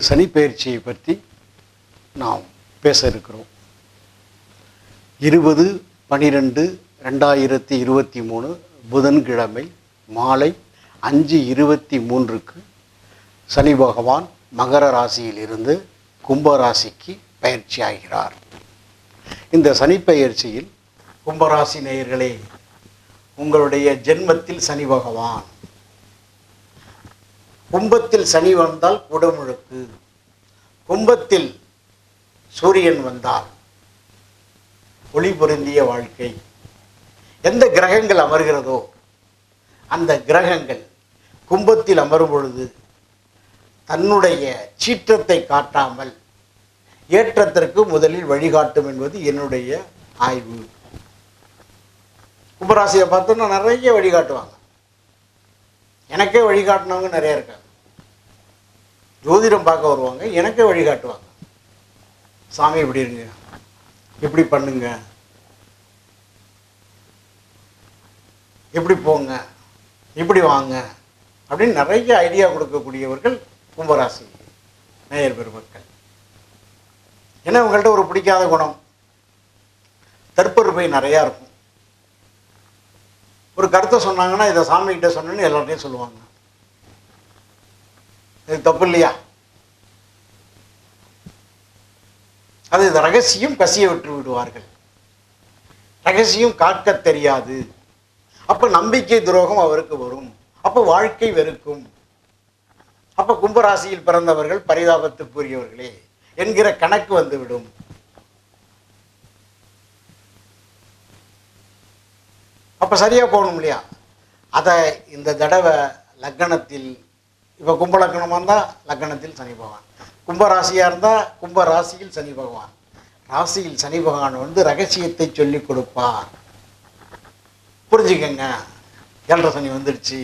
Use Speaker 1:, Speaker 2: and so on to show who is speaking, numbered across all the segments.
Speaker 1: சனி பயிற்சியை பற்றி நாம் பேச இருக்கிறோம். இருபது பனிரெண்டு ரெண்டாயிரத்தி இருபத்தி மூணு புதன்கிழமை மாலை அஞ்சு இருபத்தி மூன்றுக்கு சனி பகவான் மகர ராசியிலிருந்து கும்ப ராசிக்கு பயிற்சி ஆகிறார். இந்த சனி பயிற்சியில் கும்பராசி நேயர்களே உங்களுடைய ஜென்மத்தில் சனி பகவான் கும்பத்தில் சனி வந்தால் குடமுழுக்கு. கும்பத்தில் சூரியன் வந்தால் ஒளி பொருந்திய வாழ்க்கை. எந்த கிரகங்கள் அமர்கிறதோ அந்த கிரகங்கள் கும்பத்தில் அமரும் பொழுது தன்னுடைய சீற்றத்தை காட்டாமல் ஏற்றத்திற்கு முதலில் வழிகாட்டும் என்பது என்னுடைய ஆய்வு. கும்பராசியை பார்த்தோன்னா நிறைய வழிகாட்டுவாங்க. எனக்கே வழிகாட்டினவங்க நிறைய இருக்காங்க. ஜோதிடம் பார்க்க வருவாங்க எனக்கே வழிகாட்டுவாங்க. சாமி இப்படி இருங்க. இப்படி பண்ணுங்க. இப்படி போங்க. இப்படி வாங்க. அப்படின்னு நிறைய ஐடியா கொடுக்கக்கூடியவர்கள் கும்பராசி நேயர் பெருமக்கள். ஏன்னா உங்கள்கிட்ட ஒரு பிடிக்காத குணம். தற்பொருப்பை நிறையா இருக்கும். ஒரு கருத்தை சொன்னாங்கன்னா இதை சாமிகிட்ட சொன்னேன்னு எல்லார்ட்டையும் சொல்லுவாங்க. இது தப்பு இல்லையா? அது இந்த ரகசியம் கசிய விட்டு விடுவார்கள். ரகசியம் காக்க தெரியாது. அப்போ நம்பிக்கை துரோகம் அவருக்கு வரும். அப்போ வாழ்க்கை வெறுக்கும். அப்போ கும்பராசியில் பிறந்தவர்கள் பரிதாபத்துக்குரியவர்களே என்கிற கணக்கு வந்துவிடும். அப்போ சரியாக போகணும் இல்லையா? அதை இந்த தடவை லக்கணத்தில் இப்போ கும்ப லக்கணமாக இருந்தால் லக்கணத்தில் சனி பகவான். கும்ப ராசியாக இருந்தால் கும்ப ராசியில் சனி பகவான். ராசியில் சனி பகவான் வந்து ரகசியத்தை சொல்லி கொடுப்பார். புரிஞ்சுக்கங்க. ஏழரை சனி வந்துடுச்சு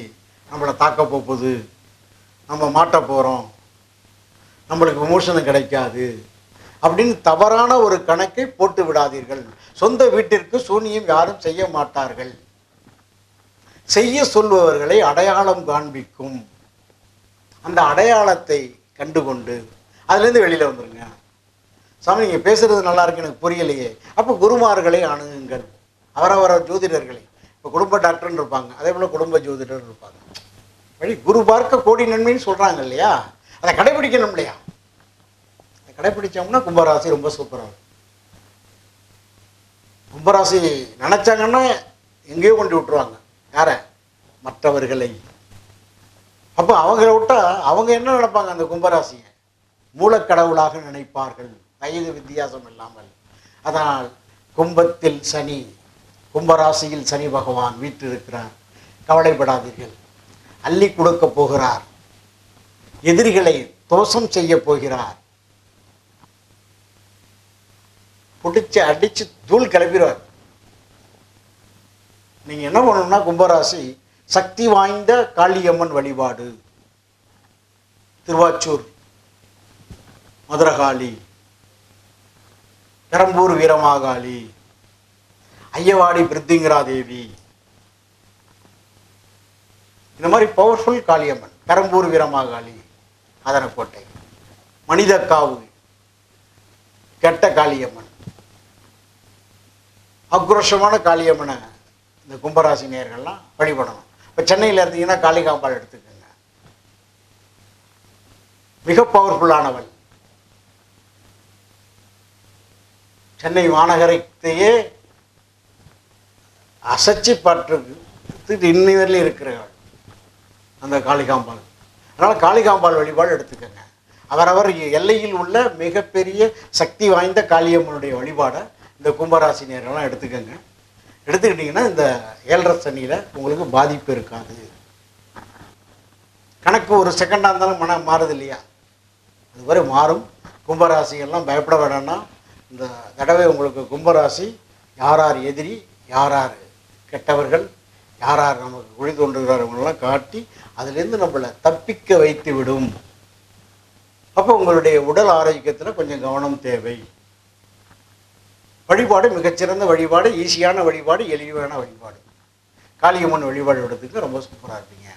Speaker 1: நம்மளை தாக்க போகுது. நம்ம மாட்ட போகிறோம் நம்மளுக்கு விமோசனம் கிடைக்காது. அப்படின்னு தவறான ஒரு கணக்கை போட்டு விடாதீர்கள். சொந்த வீட்டிற்கு சூனியம் யாரும் செய்ய மாட்டார்கள். செய்ய சொல்பவர்களை அடையாளம் காண்பிக்கும். அந்த அடையாளத்தை கண்டுகொண்டு அதுலேருந்து வெளியில் வந்துருங்க. சாமி நீங்கள் பேசுகிறது நல்லா இருக்கு எனக்கு புரியலையே. அப்போ குருமார்களை அணுகுங்கள். அவரவர ஜோதிடர்களை. இப்போ குடும்ப டாக்டர்னு இருப்பாங்க. அதே போல் குடும்ப ஜோதிடர் இருப்பாங்க. வழி குரு பார்க்க கோடி நன்மைன்னு சொல்கிறாங்க இல்லையா? அதை கடைபிடிக்கணும் இல்லையா? அதை கடைபிடிச்சோம்னா கும்பராசி ரொம்ப சூப்பராக இருக்கும். கும்பராசி நினச்சாங்கன்னா எங்கேயோ கொண்டு விட்டுருவாங்க. மற்றவர்களை. அப்போ அவங்கள விட்டா அவங்க என்ன நினைப்பாங்க அந்த கும்பராசியை மூலக்கடவுளாக நினைப்பார்கள். வயது வித்தியாசம் இல்லாமல். அதனால் கும்பத்தில் சனி கும்பராசியில் சனி பகவான் வீற்றிருக்கிறார். கவலைப்படாதீர்கள். அள்ளி கொடுக்க போகிறார். எதிரிகளை தோஷம் செய்ய போகிறார். பிடிச்சு அடிச்சு தூள் கிளப்பிடுவார். நீங்க என்ன பண்ணணும்னா கும்பராசி சக்தி வாய்ந்த காளியம்மன் வழிபாடு. திருவாச்சூர் மதுரகாளி பெரம்பூர் வீரமாகாளி ஐயவாடி பிரித்திங்கரா தேவி இந்த மாதிரி பவர்ஃபுல் காளியம்மன் பெரம்பூர் வீரமாகாளி அதனக்கோட்டை காவு கெட்ட காளியம்மன். ஆக்ரோஷமான காளியம்மனை இந்த கும்பராசி நேயர்கள்லாம் வழிபடணும். இப்போ சென்னையில் இருந்தீங்கன்னா காளிகாம்பாள் எடுத்துக்கோங்க. மிக பவர்ஃபுல்லானவள் சென்னை மாநகரத்தையே அசைச்சி பற்று இன்னி வரையிலும் இருக்கிறவள். அந்த காளிகாம்பாள் அதனால் காளிகாம்பாள் வழிபாடு எடுத்துக்கோங்க. அவரவர் எல்லையில் உள்ள மிகப்பெரிய சக்தி வாய்ந்த காளியம்மனுடைய வழிபாடை இந்த கும்பராசினியர்கள்லாம் எடுத்துக்கோங்க. எடுத்துக்கிட்டிங்கன்னா இந்த ஏழரை சனியில் உங்களுக்கு பாதிப்பு இருக்காது. கணக்கு ஒரு செகண்டாக இருந்தாலும் மனம் மாறுது இல்லையா? அதுவரை மாறும். கும்பராசிகள்லாம் பயப்பட வேண்டாம்னா இந்த தடவை உங்களுக்கு கும்பராசி யார் யார் எதிரி யார் யார் கெட்டவர்கள் யார் யார் நமக்கு குழி தோன்றுகிறார்கள்லாம் காட்டி அதுலேருந்து நம்மளை தப்பிக்க வைத்து விடும் அப்போ உங்களுடைய உடல் ஆரோக்கியத்தில் கொஞ்சம் கவனம் தேவை. வழிபாடு மிகச்சிறந்த வழிபாடு ஈஸியான வழிபாடு எளிமையான வழிபாடு. காளியம்மன் வழிபாடு விடுறதுக்கு ரொம்ப சூப்பராக இருப்பீங்க.